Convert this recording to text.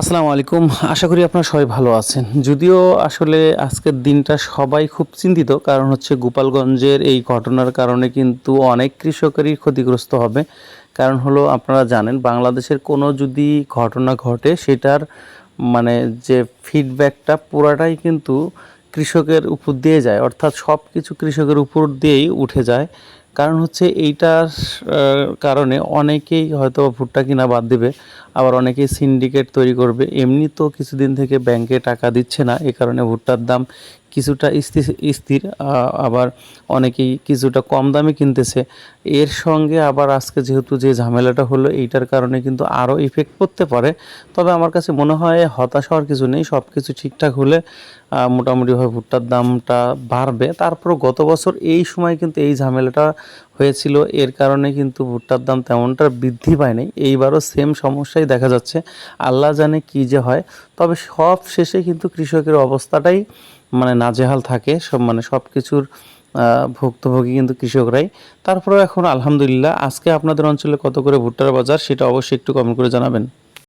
আসসালামু আলাইকুম। আশা করি আপনারা সবাই ভালো আছেন। যদিও আসলে আজকের দিনটা সবাই খুব চিন্তিত, কারণ হচ্ছে গোপালগঞ্জের এই ঘটনার কারণে কিন্তু অনেক কৃষকেরই ক্ষতিগ্রস্ত হবে। কারণ হলো, আপনারা জানেন, বাংলাদেশের কোনো যদি ঘটনা ঘটে, সেটার মানে যে ফিডব্যাকটা পুরাটাই কিন্তু কৃষকের উপর দিয়ে যায়। অর্থাৎ সব কিছু কৃষকের উপর দিয়েই উঠে যায়। কারণ হচ্ছে এইটার কারণে অনেকেই হয়তো ভুট্টা কিনা বাদ দেবে, আবার অনেকেই সিন্ডিকেট তৈরি করবে। এমনি তো কিছুদিন থেকে ব্যাংকে টাকা দিচ্ছে না, এ কারণে ভুট্টার দাম কিছুটা স্থির আবার অনেকেই কিছুটা কম দামে কিনতেছে। এর সঙ্গে আবার আজকে যেহেতু যে ঝামেলাটা হলো, এইটার কারণে কিন্তু আরও ইফেক্ট পড়তে পারে। তবে আমার কাছে মনে হয় হতাশ হওয়ার কিছু নেই সব কিছু ঠিকঠাক হলে মোটামুটিভাবে ভুট্টার দামটা বাড়বে। তারপর গত বছর এই সময় কিন্তু এই ঝামেলাটা হয়েছিল, এর কারণে কিন্তু ভুট্টার দাম তেমনটা বৃদ্ধি পায়নি। এইবারও সেম সমস্যাই দেখা যাচ্ছে। আল্লাহ জানে কি যে হয়। তবে সব শেষে কিন্তু কৃষকের অবস্থাটাই মানে নাজেহাল থাকে। সব মানে সব কিছুর ভুক্তভোগী কিন্তু কৃষকরাই। তারপরেও এখন আলহামদুলিল্লাহ, আজকে আপনাদের অঞ্চলে কত করে ভুট্টার বাজার সেটা অবশ্যই একটু কমেন্ট করে জানাবেন।